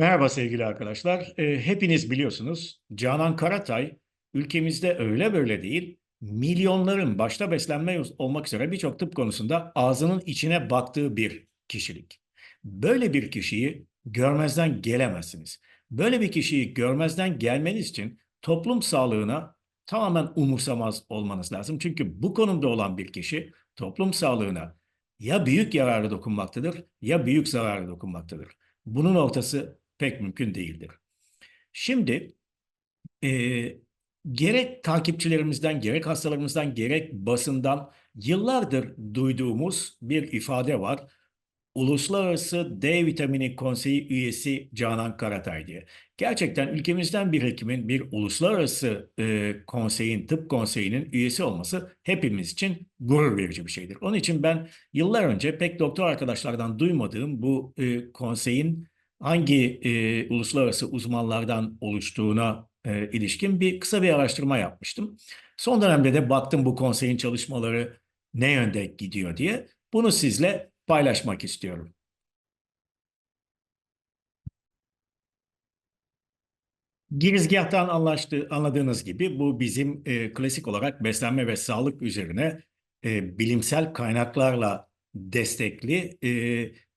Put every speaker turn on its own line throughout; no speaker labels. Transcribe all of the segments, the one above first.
Merhaba sevgili arkadaşlar. Ee, hepiniz biliyorsunuz Canan Karatay ülkemizde öyle böyle değil milyonların başta beslenme olmak üzere birçok tıp konusunda ağzının içine baktığı bir kişilik. Böyle bir kişiyi görmezden gelemezsiniz. Böyle bir kişiyi görmezden gelmeniz için toplum sağlığına tamamen umursamaz olmanız lazım. Çünkü bu konumda olan bir kişi toplum sağlığına ya büyük yararı dokunmaktadır ya büyük zararı dokunmaktadır. Bunun ortası pek mümkün değildir. Şimdi e, gerek takipçilerimizden, gerek hastalarımızdan, gerek basından yıllardır duyduğumuz bir ifade var. Uluslararası D Vitamini Konseyi üyesi Canan Karatay diye. Gerçekten ülkemizden bir hekimin bir uluslararası e, konseyin, tıp konseyinin üyesi olması hepimiz için gurur verici bir şeydir. Onun için ben yıllar önce pek doktor arkadaşlardan duymadığım bu e, konseyin hangi e, uluslararası uzmanlardan oluştuğuna e, ilişkin bir kısa bir araştırma yapmıştım. Son dönemde de baktım bu konseyin çalışmaları ne yönde gidiyor diye. Bunu sizle paylaşmak istiyorum. Girizgahtan anlaştığı, anladığınız gibi bu bizim e, klasik olarak beslenme ve sağlık üzerine e, bilimsel kaynaklarla destekli, e,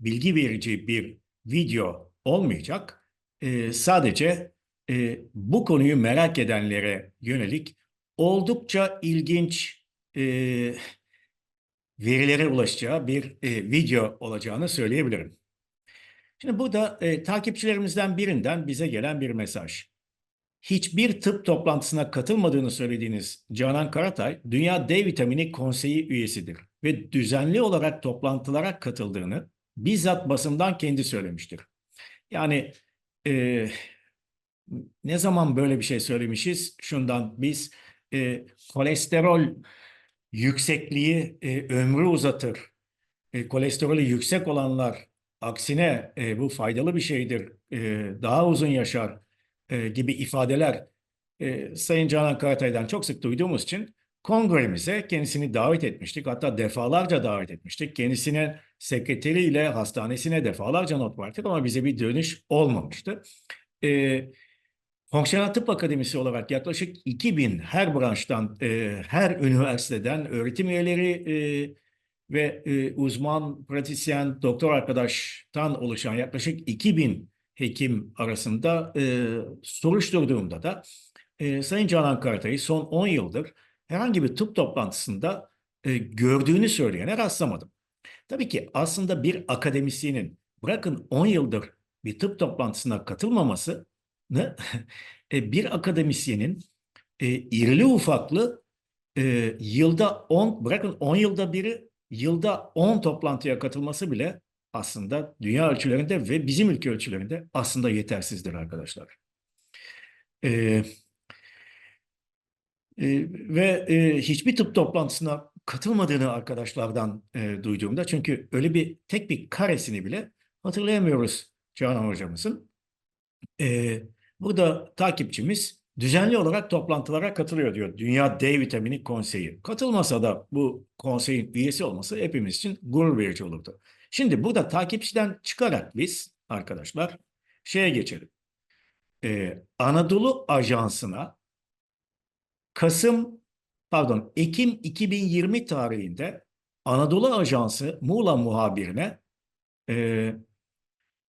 bilgi verici bir video olmayacak. E, sadece e, bu konuyu merak edenlere yönelik oldukça ilginç e, verilere ulaşacağı bir e, video olacağını söyleyebilirim. Şimdi burada e, takipçilerimizden birinden bize gelen bir mesaj. Hiçbir tıp toplantısına katılmadığını söylediğiniz Canan Karatay, Dünya D Vitamini Konseyi üyesidir ve düzenli olarak toplantılara katıldığını bizzat basından kendi söylemiştir. Yani e, ne zaman böyle bir şey söylemişiz? Şundan biz e, kolesterol yüksekliği e, ömrü uzatır. E, kolesterolü yüksek olanlar aksine e, bu faydalı bir şeydir, e, daha uzun yaşar e, gibi ifadeler e, Sayın Canan Karatay'dan çok sık duyduğumuz için kongremize kendisini davet etmiştik. Hatta defalarca davet etmiştik. Kendisine sekreteriyle hastanesine defalarca not verdik ama bize bir dönüş olmamıştı. E, Fonksiyonel Tıp Akademisi olarak yaklaşık 2000 her branştan, e, her üniversiteden öğretim üyeleri e, ve e, uzman, pratisyen, doktor arkadaştan oluşan yaklaşık 2000 hekim arasında e, soruşturduğumda da e, Sayın Canan Karatay'ı son 10 yıldır herhangi bir tıp toplantısında e, gördüğünü söyleyene rastlamadım. Tabii ki aslında bir akademisyenin bırakın 10 yıldır bir tıp toplantısına katılmaması e, bir akademisyenin e, irili ufaklı e, yılda 10 bırakın 10 yılda biri yılda 10 toplantıya katılması bile aslında dünya ölçülerinde ve bizim ülke ölçülerinde aslında yetersizdir arkadaşlar. E, e, ve e, hiçbir tıp toplantısına katılmadığını arkadaşlardan e, duyduğumda çünkü öyle bir tek bir karesini bile hatırlayamıyoruz Canan hocamızın. E, Burada takipçimiz düzenli olarak toplantılara katılıyor diyor. Dünya D Vitamini Konseyi. Katılmasa da bu konseyin üyesi olması hepimiz için gurur verici olurdu. Şimdi burada takipçiden çıkarak biz arkadaşlar şeye geçelim. Ee, Anadolu Ajansı'na Kasım pardon Ekim 2020 tarihinde Anadolu Ajansı Muğla muhabirine e,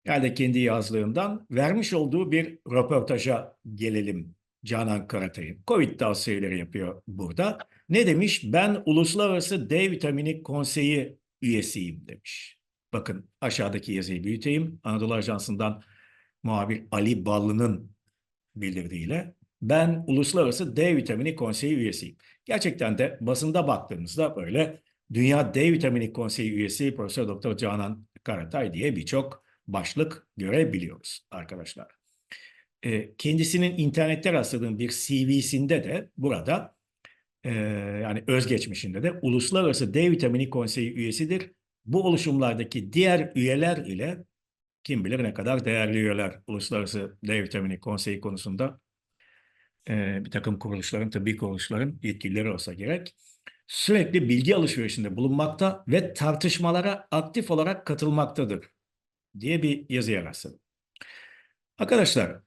yani kendi yazlığından vermiş olduğu bir röportaja gelelim Canan Karatay'ın. Covid tavsiyeleri yapıyor burada. Ne demiş? Ben Uluslararası D Vitamini Konseyi üyesiyim demiş. Bakın aşağıdaki yazıyı büyüteyim. Anadolu Ajansı'ndan muhabir Ali Ballı'nın bildirdiğiyle ben Uluslararası D Vitamini Konseyi üyesiyim. Gerçekten de basında baktığımızda böyle Dünya D Vitamini Konseyi üyesi Profesör Doktor Canan Karatay diye birçok başlık görebiliyoruz arkadaşlar. E, kendisinin internette rastladığım bir CV'sinde de burada e, yani özgeçmişinde de Uluslararası D Vitamini Konseyi üyesidir. Bu oluşumlardaki diğer üyeler ile kim bilir ne kadar değerli üyeler Uluslararası D Vitamini Konseyi konusunda e, bir takım kuruluşların, tıbbi kuruluşların yetkilileri olsa gerek sürekli bilgi alışverişinde bulunmakta ve tartışmalara aktif olarak katılmaktadır diye bir yazıya rastladım. Arkadaşlar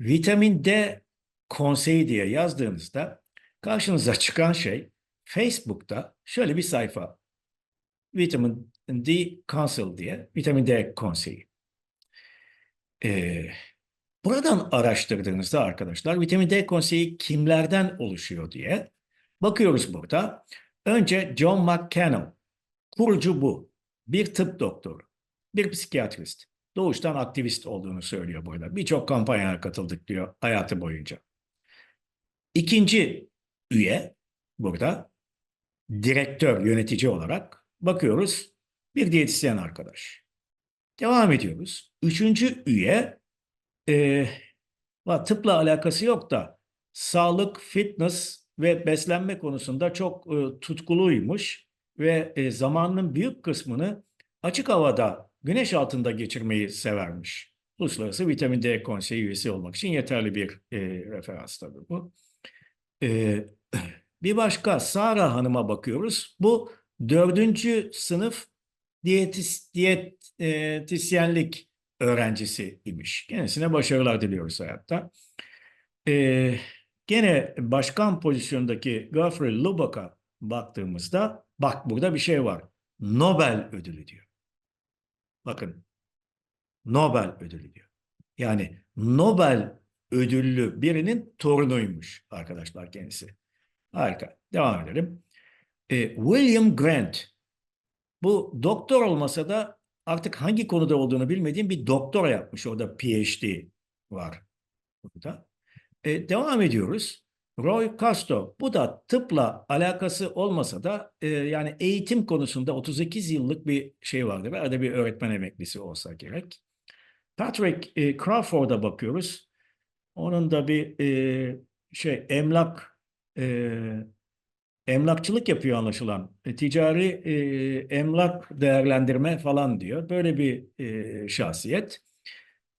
vitamin D konseyi diye yazdığınızda karşınıza çıkan şey Facebook'ta şöyle bir sayfa. Vitamin D Council diye vitamin D konseyi. Ee, buradan araştırdığınızda arkadaşlar vitamin D konseyi kimlerden oluşuyor diye bakıyoruz burada. Önce John McCannell, kurucu bu. Bir tıp doktoru, bir psikiyatrist. Doğuştan aktivist olduğunu söylüyor burada. Birçok kampanyaya katıldık diyor hayatı boyunca. İkinci üye burada direktör, yönetici olarak bakıyoruz bir diyetisyen arkadaş. Devam ediyoruz. Üçüncü üye e, tıpla alakası yok da sağlık, fitness ve beslenme konusunda çok e, tutkuluymuş ve e, zamanının büyük kısmını açık havada, güneş altında geçirmeyi severmiş. Uluslararası Vitamin D Konseyi üyesi olmak için yeterli bir e, referans tabii bu. E, bir başka Sara Hanım'a bakıyoruz. Bu dördüncü sınıf diyetis, diyetisyenlik öğrencisi imiş. Kendisine başarılar diliyoruz hayatta. Ee, gene başkan pozisyondaki Geoffrey Lubbock'a baktığımızda bak burada bir şey var. Nobel ödülü diyor. Bakın Nobel ödülü diyor. Yani Nobel ödüllü birinin torunuymuş arkadaşlar kendisi. Harika. Devam edelim. Ee, William Grant. Bu doktor olmasa da artık hangi konuda olduğunu bilmediğim bir doktora yapmış. Orada PhD var. Burada. Ee, devam ediyoruz. Roy Casto. Bu da tıpla alakası olmasa da e, yani eğitim konusunda 38 yıllık bir şey vardır. Arada bir öğretmen emeklisi olsa gerek. Patrick e, Crawford'a bakıyoruz. Onun da bir e, şey emlak e, emlakçılık yapıyor anlaşılan. E, ticari e, emlak değerlendirme falan diyor. Böyle bir e, şahsiyet.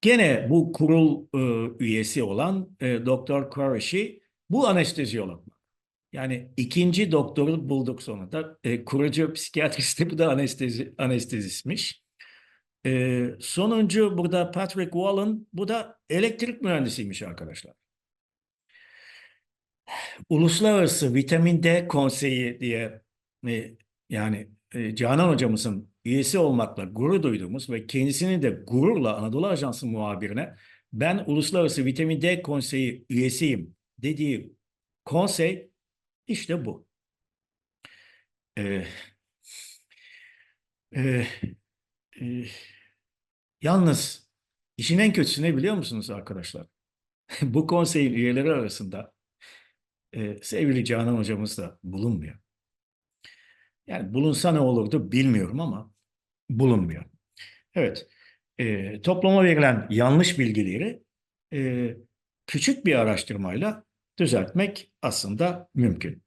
Gene bu kurul e, üyesi olan e, Doktor Qureshi bu anesteziyolog. Yani ikinci doktoru bulduk sonunda. E, kurucu psikiyatristi bu da anestezi, anestezistmiş. E, sonuncu burada Patrick Wallen bu da elektrik mühendisiymiş arkadaşlar. Uluslararası Vitamin D Konseyi diye e, yani e, Canan hocamızın üyesi olmakla gurur duyduğumuz ve kendisini de gururla Anadolu Ajansı muhabirine ben Uluslararası Vitamin D Konseyi üyesiyim dediği konsey işte bu. Ee, e, e, yalnız işin en kötüsü ne biliyor musunuz arkadaşlar? bu konseyin üyeleri arasında e, sevgili Canan hocamız da bulunmuyor. Yani bulunsa ne olurdu bilmiyorum ama bulunmuyor. Evet, e, topluma verilen yanlış bilgileri e, küçük bir araştırmayla düzeltmek aslında mümkün.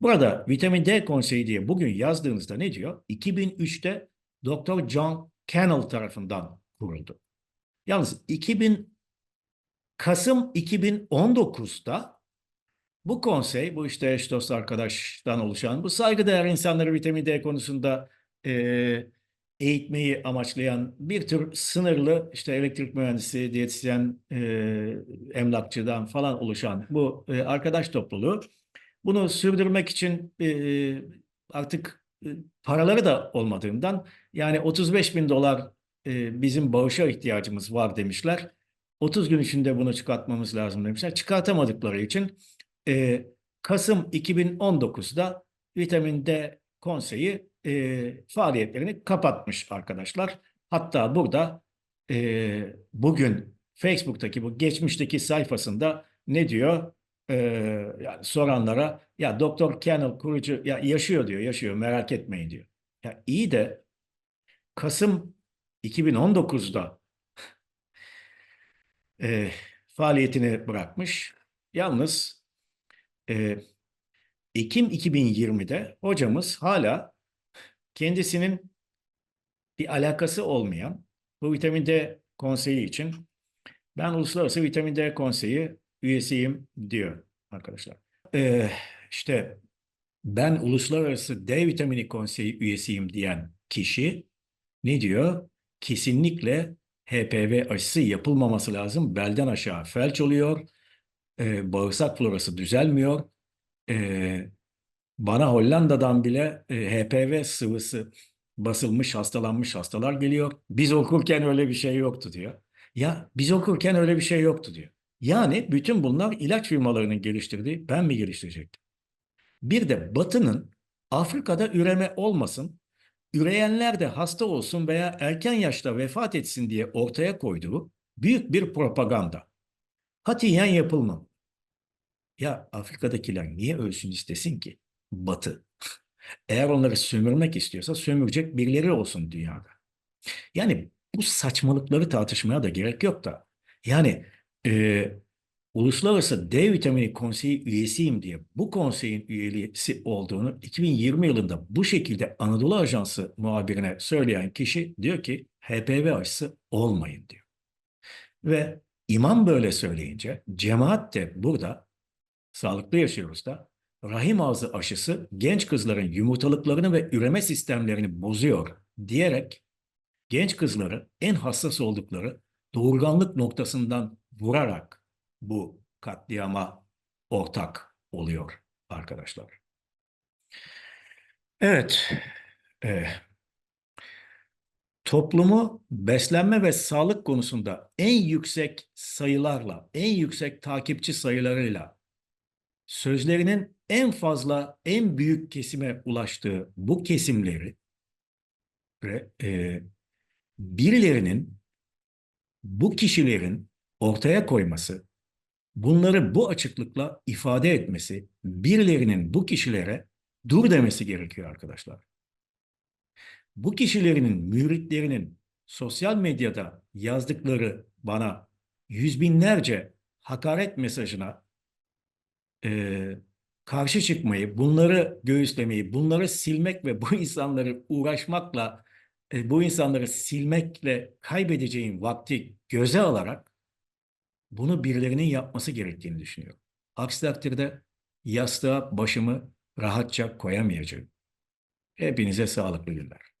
Burada vitamin D konseyi diye bugün yazdığınızda ne diyor? 2003'te Dr. John Cannell tarafından kuruldu. Yalnız 2000 Kasım 2019'da bu konsey, bu işte eş dost arkadaştan oluşan, bu saygıdeğer insanları vitamin D konusunda e, eğitmeyi amaçlayan bir tür sınırlı işte elektrik mühendisi, diyetisyen, e, emlakçıdan falan oluşan bu e, arkadaş topluluğu bunu sürdürmek için e, artık e, paraları da olmadığından yani 35 bin dolar e, bizim bağışa ihtiyacımız var demişler. 30 gün içinde bunu çıkartmamız lazım demişler. Çıkartamadıkları için e, Kasım 2019'da Vitamin D Konseyi e, faaliyetlerini kapatmış arkadaşlar. Hatta burada e, bugün Facebook'taki bu geçmişteki sayfasında ne diyor? E, yani soranlara ya Doktor Kennel kurucu ya yaşıyor diyor, yaşıyor merak etmeyin diyor. Ya iyi de Kasım 2019'da e, faaliyetini bırakmış. Yalnız e, Ekim 2020'de hocamız hala kendisinin bir alakası olmayan bu vitamin D konseyi için ben Uluslararası Vitamin D Konseyi üyesiyim diyor arkadaşlar. Ee, işte ben Uluslararası D Vitamini Konseyi üyesiyim diyen kişi ne diyor? Kesinlikle HPV aşısı yapılmaması lazım. Belden aşağı felç oluyor. Ee, bağırsak florası düzelmiyor. Ee, bana Hollanda'dan bile e, HPV sıvısı basılmış, hastalanmış hastalar geliyor. Biz okurken öyle bir şey yoktu diyor. Ya biz okurken öyle bir şey yoktu diyor. Yani bütün bunlar ilaç firmalarının geliştirdiği, ben mi geliştirecektim? Bir de Batı'nın Afrika'da üreme olmasın, üreyenler de hasta olsun veya erken yaşta vefat etsin diye ortaya koyduğu büyük bir propaganda. Katiyen yapılmam. Ya Afrika'dakiler niye ölsün istesin ki? Batı. Eğer onları sömürmek istiyorsa sömürecek birileri olsun dünyada. Yani bu saçmalıkları tartışmaya da gerek yok da. Yani e, Uluslararası D vitamini konseyi üyesiyim diye bu konseyin üyesi olduğunu 2020 yılında bu şekilde Anadolu Ajansı muhabirine söyleyen kişi diyor ki HPV aşısı olmayın diyor. Ve imam böyle söyleyince cemaat de burada sağlıklı yaşıyoruz da rahim ağzı aşısı genç kızların yumurtalıklarını ve üreme sistemlerini bozuyor diyerek genç kızları en hassas oldukları doğurganlık noktasından vurarak bu katliama ortak oluyor arkadaşlar. Evet, e, toplumu beslenme ve sağlık konusunda en yüksek sayılarla, en yüksek takipçi sayılarıyla sözlerinin en fazla, en büyük kesime ulaştığı bu kesimleri ve e, birilerinin bu kişilerin ortaya koyması, bunları bu açıklıkla ifade etmesi, birilerinin bu kişilere dur demesi gerekiyor arkadaşlar. Bu kişilerin, müritlerinin sosyal medyada yazdıkları bana yüz binlerce hakaret mesajına e, karşı çıkmayı, bunları göğüslemeyi, bunları silmek ve bu insanları uğraşmakla, e, bu insanları silmekle kaybedeceğim vakti göze alarak bunu birilerinin yapması gerektiğini düşünüyorum. Aksi takdirde yastığa başımı rahatça koyamayacağım. Hepinize sağlıklı günler.